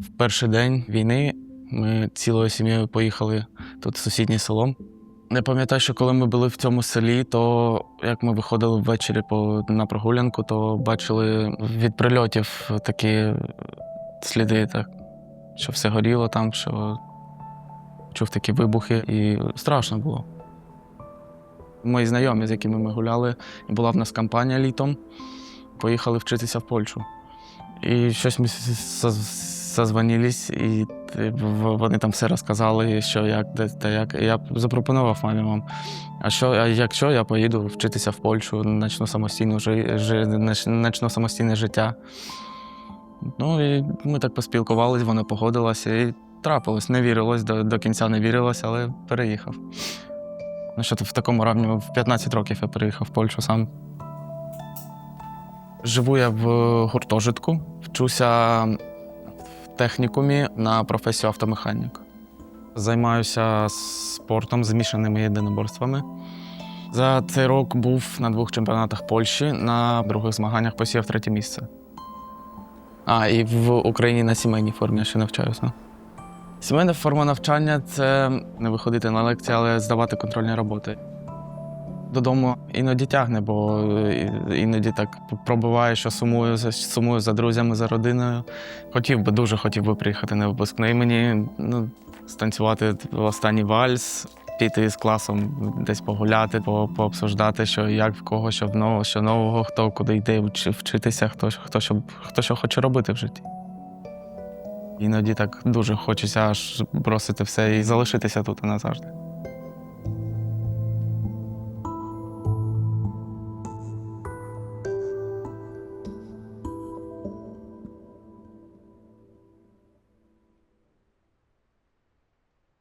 В перший день війни ми цілою сім'єю поїхали тут в сусіднє село. Не пам'ятаю, що коли ми були в цьому селі, то як ми виходили ввечері по, на прогулянку, то бачили від прильотів такі сліди, так, що все горіло там, що чув такі вибухи, і страшно було. Мої знайомі, з якими ми гуляли, була в нас кампанія літом, поїхали вчитися в Польщу. І щось ми созвонились, і вони там все розказали, що як, де та як. Я запропонував мамі мам. А що, а якщо я поїду вчитися в Польщу, почну самостійну жи, жи, нач- самостійне життя. Ну і ми так поспілкувались, вона погодилася і трапилось. Не вірилось, до, до кінця не вірилось, але переїхав. Ну що в такому равні в 15 років я переїхав в Польщу сам. Живу я в гуртожитку, вчуся технікумі на професію автомеханік. Займаюся спортом, змішаними єдиноборствами. За цей рок був на двох чемпіонатах Польщі, на других змаганнях посів третє місце. А, і в Україні на сімейній формі я ще навчаюся. Сімейна форма навчання це не виходити на лекції, але здавати контрольні роботи. Додому іноді тягне, бо е, іноді так пробуває, що сумую, за- сумую за друзями, за родиною. Хотів би, дуже хотів би приїхати на випускний. Мені ну, станцювати останній вальс, піти з класом десь погуляти, по, пообсуждати, що як в кого, що в нового, що нового, хто куди йде вчи- вчитися, хто, хто, що, хто що хоче робити в житті. Іноді так дуже хочеться аж бросити все і залишитися тут назавжди.